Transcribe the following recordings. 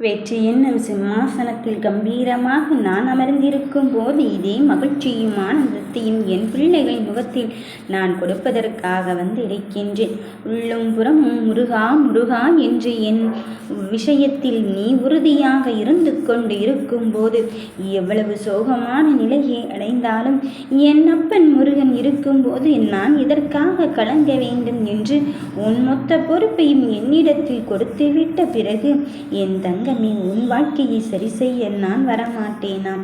வெற்றி என்னும் சிம்மாசனத்தில் கம்பீரமாக நான் அமர்ந்திருக்கும் போது இதே மகிழ்ச்சியும் சக்தியும் என் பிள்ளைகளின் முகத்தில் நான் கொடுப்பதற்காக வந்து இருக்கின்றேன் உள்ளும் புறமும் முருகா முருகா என்று என் விஷயத்தில் நீ உறுதியாக இருந்து கொண்டு இருக்கும்போது எவ்வளவு சோகமான நிலையை அடைந்தாலும் என் அப்பன் முருகன் இருக்கும்போது நான் இதற்காக கலங்க வேண்டும் என்று உன் மொத்த பொறுப்பையும் என்னிடத்தில் கொடுத்துவிட்ட பிறகு என் தங்கமே உன் வாழ்க்கையை சரி செய்ய நான் வரமாட்டேனா?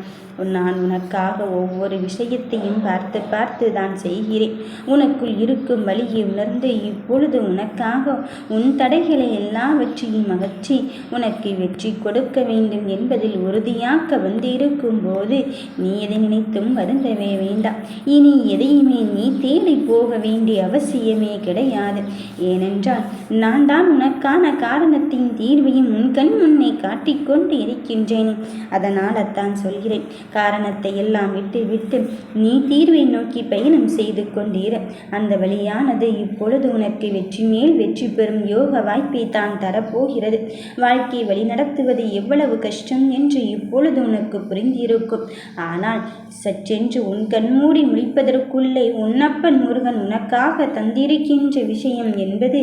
நான் உனக்காக ஒவ்வொரு விஷயத்தையும் பார்த்து பார்த்து தான் செய்கிறேன். உனக்குள் இருக்கும் வழியை உணர்ந்து இப்பொழுது உனக்காக உன் தடைகளை எல்லாவற்றையும் அகற்றி உனக்கு வெற்றி கொடுக்க வேண்டும் என்பதில் உறுதியாக்க வந்திருக்கும் போது நீ எதை நினைத்தும் வருந்தவே வேண்டாம். இனி எதையுமே நீ தேடி போக வேண்டிய அவசியமே கிடையாது. ஏனென்றால் நான் தான் உனக்கான காரணத்தின் தீர்வையும் உன் கண் முன்னே காட்டிக்கொண்டு இருக்கின்றேன் அதனால் அத்தான் சொல்கிறேன். காரணத்தை எல்லாம் விட்டு விட்டு நீ தீர்வை நோக்கி பயணம் செய்து கொண்டீர. அந்த வழியானது இப்பொழுது உனக்கு வெற்றி மேல் வெற்றி பெறும் யோக வாய்ப்பை தான் தரப்போகிறது. வாழ்க்கை வழி நடத்துவது எவ்வளவு கஷ்டம் என்று இப்பொழுது உனக்கு புரிந்திருக்கும். ஆனால் சற்றென்று உன் கண்மூடி முடிப்பதற்குள்ளே உன்னப்பன் முருகன் உனக்காக தந்திருக்கின்ற விஷயம் என்பது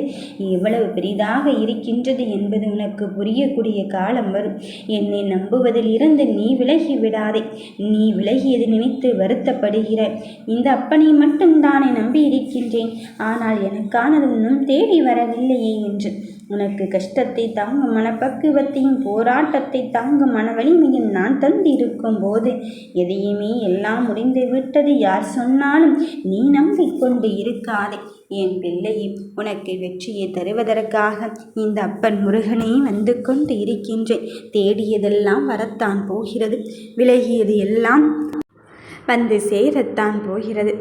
எவ்வளவு பெரிதாக இருக்கின்றது என்பது உனக்கு புரியக்கூடிய காலம் வரும். என்னை நம்புவதில் இருந்து நீ விலகி விடாதே. நீ விலகியது நினைத்து வருத்தப்படுகிறாய் இந்த அப்பனை மட்டும்தானே நம்பி இருக்கின்றேன் ஆனால் எனக்கானது இன்னும் தேடி வரவில்லையே என்று உனக்கு கஷ்டத்தை தாங்கும் மனப்பக்குவத்தையும் போராட்டத்தை தாங்கும் மன வலிமையும் நான் தந்திருக்கும் போது எதையுமே எல்லாம் முடிந்து விட்டது யார் சொன்னாலும் நீ நம்பிக்கொண்டு இருக்காதே. என் பிள்ளையே உனக்கு வெற்றியை தருவதற்காக இந்த அப்பன் முருகனே வந்து கொண்டு இருக்கின்றேன் தேடியதெல்லாம் வரத்தான் போகிறது. விலகியது எல்லாம் வந்து சேரத்தான் போகிறது.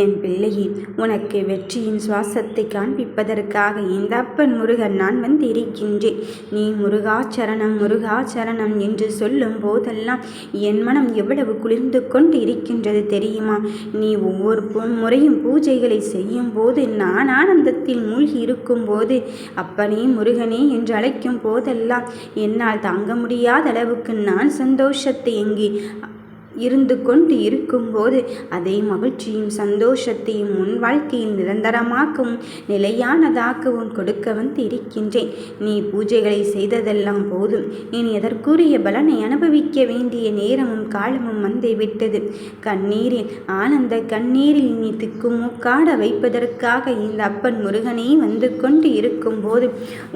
என் பிள்ளையே உனக்கு வெற்றியின் சுவாசத்தை காண்பிப்பதற்காக இந்த அப்பன் முருகன் நான் வந்து இருக்கின்றேன் நீ முருகாச்சரணம் முருகாச்சரணம் என்று சொல்லும் போதெல்லாம் என் மனம் எவ்வளவு குளிர்ந்து கொண்டு இருக்கின்றது தெரியுமா? நீ ஒவ்வொரு முறையும் பூஜைகளை செய்யும் போது நான் ஆனந்தத்தில் மூழ்கி இருக்கும் போது அப்பனே முருகனே என்று அழைக்கும் போதெல்லாம் என்னால் தாங்க முடியாத அளவுக்கு நான் சந்தோஷத்தை எங்கே இருந்து கொண்டு இருக்கும்போது அதே மகிழ்ச்சியும் சந்தோஷத்தையும் உன் வாழ்க்கையில் நிரந்தரமாக்கவும் நிலையானதாக்கவும் கொடுக்க வந்து இருக்கின்றேன் நீ பூஜைகளை செய்ததெல்லாம் போதும். இனி எதற்குரிய பலனை அனுபவிக்க வேண்டிய நேரமும் காலமும் வந்து விட்டது கண்ணீரில் ஆனந்த கண்ணீரில் நீ திக்குமுக்காட வைப்பதற்காக இந்த அப்பன் முருகனே வந்து கொண்டு இருக்கும்போது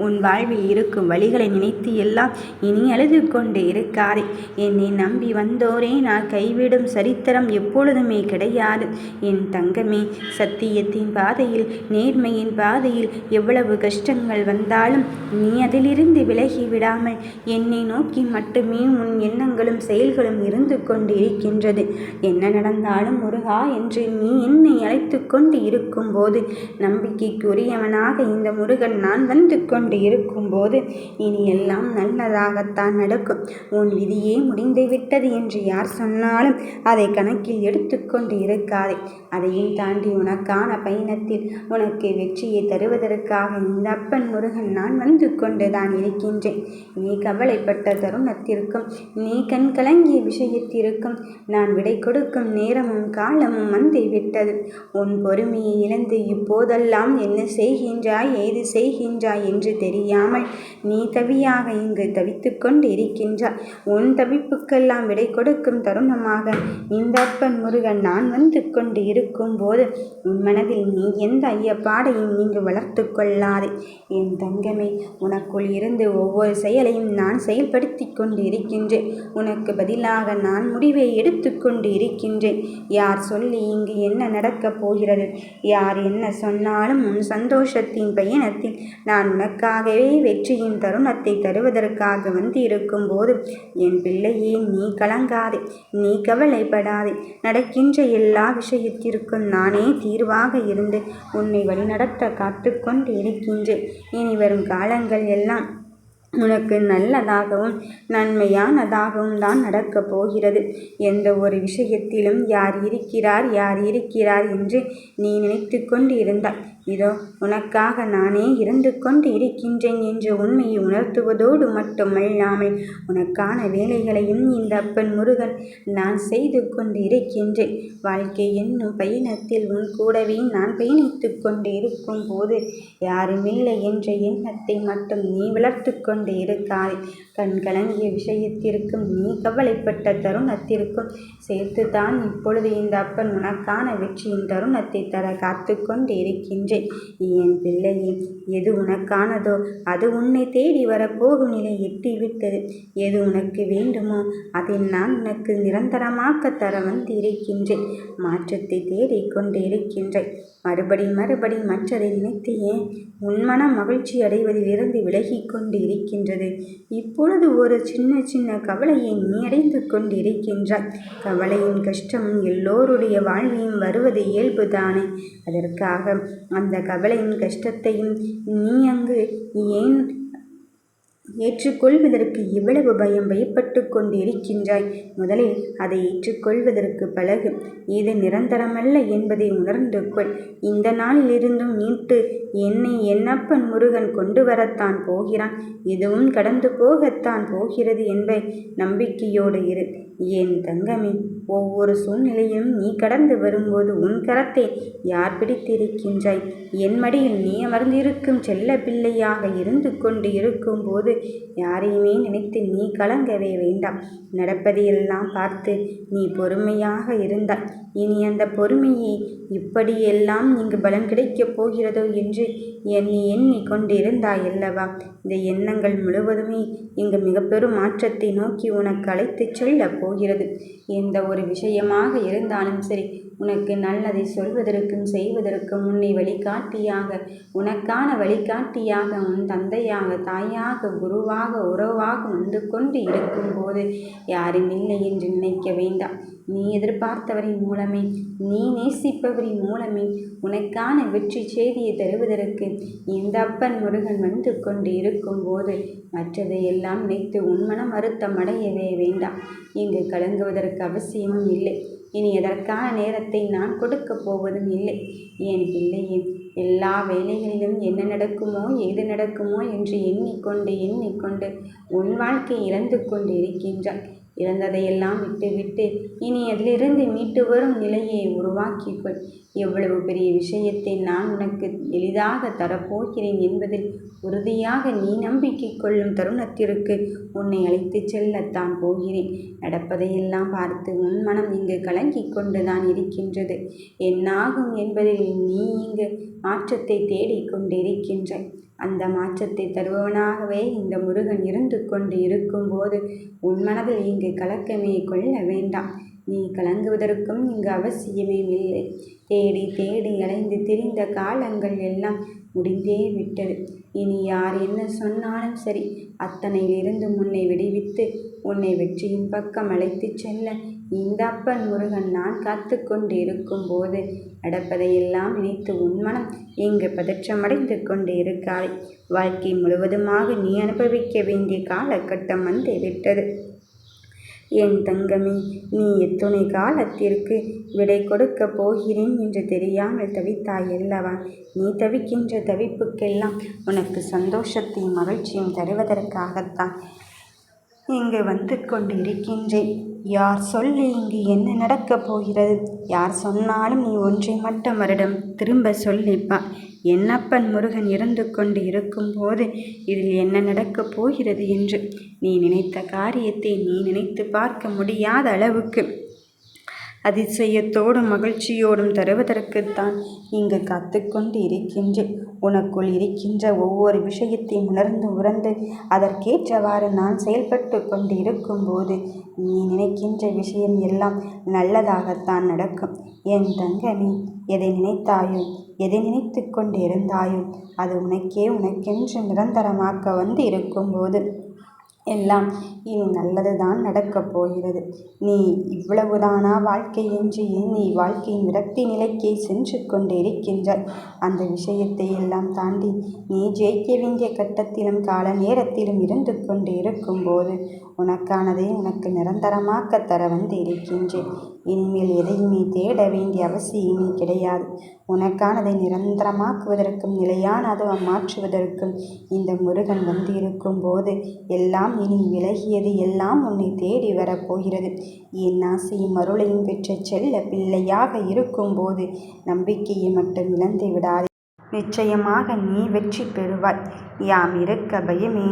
உன் வாழ்வில் இருக்கும் வழிகளை நினைத்து எல்லாம் இனி அழுது கொண்டு இருக்காதே. என்னை நம்பி வந்தோரே நான் கைவிடும் சரித்திரம் எப்பொழுதுமே கிடையாது. என் தங்கமே சத்தியத்தின் பாதையில் நேர்மையின் பாதையில் எவ்வளவு கஷ்டங்கள் வந்தாலும் நீ அதிலிருந்து விலகி விடாமல் என்னை நோக்கி மட்டுமே உன் எண்ணங்களும் செயல்களும் இருந்து கொண்டு இருக்கின்றது. என்ன நடந்தாலும் முருகா என்று நீ என்னை அழைத்து கொண்டு இருக்கும்போது நம்பிக்கைக்குரியவனாக இந்த முருகன் நான் வந்து கொண்டு இருக்கும்போது இனி எல்லாம் நல்லதாகத்தான் நடக்கும். உன் விதியே முடிந்துவிட்டது என்று யார் சொன்னால் சொன்னாலும் அதை கணக்கில் எடுத்துக்கொண்டு இருக்காதே அதையும் தாண்டி உனக்கான பயணத்தில் உனக்கு வெற்றியை தருவதற்காக இந்த அப்பன் முருகன் நான் வந்து கொண்டு தான் இருக்கின்றேன். நீ கவலைப்பட்ட தருணத்திற்கும் நீ கண் கலங்கிய விஷயத்திற்கும் நான் விடை கொடுக்கும் நேரமும் காலமும் வந்து விட்டது. உன் பொறுமையை இழந்து இப்போதெல்லாம் என்ன செய்கின்றாய் ஏது செய்கின்றாய் என்று தெரியாமல் நீ தவியாக இங்கு தவித்து கொண்டு இருக்கின்றாய் உன் தவிப்புக்கெல்லாம் விடை கொடுக்கும் தருணமாக இந்த அப்பன் முருகன் நான் வந்து கொண்டு இருக்கும் போது உன் மனதில் நீ எந்த ஐயப்பாடையும் நீங்கு வளர்த்து கொள்ளாதே. என் தங்கமே உனக்குள் இருந்து ஒவ்வொரு செயலையும் நான் செயல்படுத்தி கொண்டு இருக்கின்றேன் உனக்கு பதிலாக நான் முடிவை எடுத்துக்கொண்டு இருக்கின்றேன் யார் சொல்லி இங்கு என்ன நடக்கப் போகிறது? யார் என்ன சொன்னாலும் உன் சந்தோஷத்தின் பயணத்தில் நான் உனக்காகவே வெற்றியின் தருணத்தை தருவதற்காக வந்து இருக்கும்போது என் பிள்ளையே நீ கலங்காதே. நீ கவலைப்படாதே. நடக்கின்ற எல்லா விஷயத்திற்கும் நானே தீர்வாக இருந்து உன்னை வழிநடத்த காத்துக்கொண்டு இருக்கின்றேன். இனி வரும் காலங்கள் எல்லாம் உனக்கு நல்லதாகவும் நன்மையானதாகவும் தான் நடக்கப் போகிறது. எந்த ஒரு விஷயத்திலும் யார் இருக்கிறார் யார் இருக்கிறார் என்று நீ நினைத்து கொண்டு இருந்தாய் இதோ உனக்காக நானே இருந்து கொண்டு இருக்கின்றேன் என்ற உண்மையை உணர்த்துவதோடு மட்டுமல்லாமல் உனக்கான வேலைகளையும் இந்த அப்பன் முருகன் நான் செய்து கொண்டு இருக்கின்றேன். வாழ்க்கை என்னும் பயணத்தில் உன் கூடவே நான் பயணித்து கொண்டு இருக்கும் போது யாருமில்லை என்ற எண்ணத்தை மட்டும் நீ வளர்த்து கொண்டு இருக்காய் கண் கலங்கிய விஷயத்திற்கும் நீ கவலைப்பட்ட தருணத்திற்கும் சேர்த்துதான் இப்பொழுது இந்த அப்பன் உனக்கான வெற்றியின் தருணத்தை தர காத்து கொண்டு இருக்கின்றேன் என் பிள்ளையே எது உனக்கானதோ அது உன்னை தேடி வரப்போகும் நிலை எட்டிவிட்டது. எது உனக்கு வேண்டுமோ அதை நான் உனக்கு நிரந்தரமாக்க தர வந்து இருக்கின்றேன். மாற்றத்தை தேடிக்கொண்டு இருக்கின்றேன். மறுபடி மறுபடி மற்றதை நினைத்து ஏன் உன்மன மகிழ்ச்சி அடைவதிலிருந்து விலகி கொண்டு இருக்கின்றது? இப்பொழுது ஒரு சின்ன சின்ன கவலையை நீ அடைந்து கொண்டு இருக்கின்றாய் கவலையும் கஷ்டமும் எல்லோருடைய வாழ்வையும் வருவது இயல்புதானே. அதற்காக அந்த கவலையும் கஷ்டத்தையும் நீ அங்கு ஏன் ஏற்றுக்கொள்வதற்கு இவ்வளவு பயம் பயப்பட்டு கொண்டிருக்கின்றாய்? முதலில் அதை ஏற்றுக்கொள்வதற்கு பழகு. இது நிரந்தரமல்ல என்பதை உணர்ந்து கொள். இந்த நாளிலிருந்தும் நீட்டு. என்னை என்னப்பன் முருகன் கொண்டு வரத்தான் போகிறான். இதுவும் கடந்து போகத்தான் போகிறது என்ப நம்பிக்கையோடு இரு. என் தங்கமே ஒவ்வொரு சூழ்நிலையிலும் நீ கடந்து வரும்போது உன் கரத்தை யார் பிடித்திருக்கின்றாய்? என் மடியில் நீ அமர்ந்திருக்கும் செல்ல பிள்ளையாக இருந்து கொண்டு இருக்கும்போது யாரையுமே நினைத்து நீ கலங்கவே வேண்டாம். நடப்பதையெல்லாம் பார்த்து நீ பொறுமையாக இருந்தாய். இனி அந்த பொறுமையை இப்படியெல்லாம் இங்கு பலன் கிடைக்கப் போகிறதோ என்று எண்ணி எண்ணி கொண்டிருந்தாய் அல்லவா? இந்த எண்ணங்கள் முழுவதுமே இங்கு மிக பெரும் மாற்றத்தை நோக்கி உனக்கு அழைத்துச் செல்லப் போகிறது. எந்த ஒரு விஷயமாக இருந்தாலும் சரி உனக்கு நல்லதை சொல்வதற்கும் செய்வதற்கும் உன்னை வழிகாட்டியாக உனக்கான வழிகாட்டியாக உன் தந்தையாக தாயாக குருவாக உறவாக வந்து கொண்டு இருக்கும்போது யாரும் இல்லை என்று நினைக்க வேண்டாம். நீ எதிர்பார்த்தவரின் மூலமே நீ நேசிப்பவரின் மூலமே உனக்கான வெற்றி செய்தியை தருவதற்கு இந்த அப்பன் முருகன் வந்து கொண்டு இருக்கும்போது மற்றதையெல்லாம் நினைத்து உன்மனம் வருத்தம் அடையவே வேண்டாம். இங்கு கலங்குவதற்கு அவசியமும் இல்லை. இனி எதற்கான நேரத்தை நான் கொடுக்கப் போவதும் இல்லை. ஏன் இல்லையே. எல்லா வேலைகளிலும் என்ன நடக்குமோ ஏது நடக்குமோ என்று எண்ணிக்கொண்டு எண்ணிக்கொண்டு உன் வாழ்க்கை இழந்து கொண்டு இருக்கின்றாய் இழந்ததையெல்லாம் விட்டுவிட்டு இனி அதிலிருந்து மீட்டு வரும் நிலையை உருவாக்கிக்கொள். எவ்வளவு பெரிய விஷயத்தை நான் உனக்கு எளிதாக தரப்போகிறேன் என்பதில் உறுதியாக நீ நம்பிக்கை கொள்ளும் தருணத்திற்கு உன்னை அழைத்துச் செல்லத்தான் போகிறேன். நடப்பதையெல்லாம் பார்த்து உன் மனம் இங்கு கலங்கிக் கொண்டுதான் இருக்கின்றது. என்னாகும் என்பதில் நீ இங்கு மாற்றத்தை தேடிக்கொண்டிருக்கின்றாய் அந்த மாற்றத்தை தருபவனாகவே இந்த முருகன் இருந்து கொண்டு இருக்கும்போது உன் மனதில் இங்கு கலக்கமே கொள்ள வேண்டாம். நீ கலங்குவதற்கும் இங்கு அவசியமே இல்லை தேடி தேடி அலைந்து திரிந்த காலங்கள் எல்லாம் முடிந்தே விட்டது. இனி யார் என்ன சொன்னாலும் சரி அத்தனையிலிருந்து உன்னை விடுவித்து உன்னை வெற்றியின் பக்கம் அழைத்துச் செல்ல இந்த அப்பன் முருகன் நான் காத்து கொண்டு இருக்கும்போது நடப்பதையெல்லாம் நினைத்து உன் மனம் இங்கு பதற்றமடைந்து கொண்டு இருக்காய் வாழ்க்கை முழுவதுமாக நீ அனுபவிக்க வேண்டிய காலகட்டம் வந்து விட்டது. என் தங்கமே நீ எத்துணை காலத்திற்கு விடை கொடுக்கப் போகிறேன் என்று தெரியாமல் தவித்தாய் அல்லவா? நீ தவிக்கின்ற தவிப்புக்கெல்லாம் உனக்கு சந்தோஷத்தையும் மகிழ்ச்சியும் தருவதற்காகத்தான் இங்கு வந்து கொண்டிருக்கின்றேன். யார் சொல்லி இங்கு என்ன நடக்கப் போகிறது? யார் சொன்னாலும் நீ ஒன்றை மட்டும் வருடம் திரும்ப சொல்லிப்பா என்னப்பன் முருகன் இருந்து கொண்டு இருக்கும்போது இதில் என்ன நடக்கப் போகிறது என்று நீ நினைத்த காரியத்தை நீ நினைத்து பார்க்க முடியாத அளவுக்கு அதிசயத்தோடும் மகிழ்ச்சியோடும் தருவதற்குத்தான் இங்கு காத்துக்கொண்டு இருக்கின்றேன் உனக்குள் இருக்கின்ற ஒவ்வொரு விஷயத்தையும் உணர்ந்து உறந்து அதற்கேற்றவாறு நான் செயல்பட்டு கொண்டு இருக்கும்போது நீ நினைக்கின்ற விஷயம் எல்லாம் நல்லதாகத்தான் நடக்கும். என் தங்கமே எதை நினைத்தாயோ எதை நினைத்து கொண்டு இருந்தாயோ அது உனக்கே உனக்கென்று நிரந்தரமாக்க வந்து இருக்கும்போது எல்லாம் இனி நல்லது தான் நடக்கப் போகிறது. நீ இவ்வளவுதானா வாழ்க்கை என்று எண்ணி வாழ்க்கையின் விரக்தி நிலைக்கே சென்று கொண்டு இருக்கின்றாய் அந்த விஷயத்தை எல்லாம் தாண்டி நீ ஜெயிக்க வேண்டிய கட்டத்திலும் கால நேரத்திலும் இருந்து கொண்டு இருக்கும்போது உனக்கானதை உனக்கு நிரந்தரமாக்க தர வந்து இருக்கின்றேன் இனிமேல் எதையுமே தேட வேண்டிய அவசியமே கிடையாது. உனக்கானதை நிரந்தரமாக்குவதற்கும் நிலையானதை மாற்றுவதற்கும் இந்த முருகன் வந்து இருக்கும் போது எல்லாம் இனி விலகியது எல்லாம் உன்னை தேடி வரப்போகிறது. என் ஆசையும் அருளையும் பெற்ற செல்ல பிள்ளையாக இருக்கும்போது நம்பிக்கையை மட்டும் இழந்து விடாது நிச்சயமாக நீ வெற்றி பெறுவாய். யாம் இருக்க பயமே.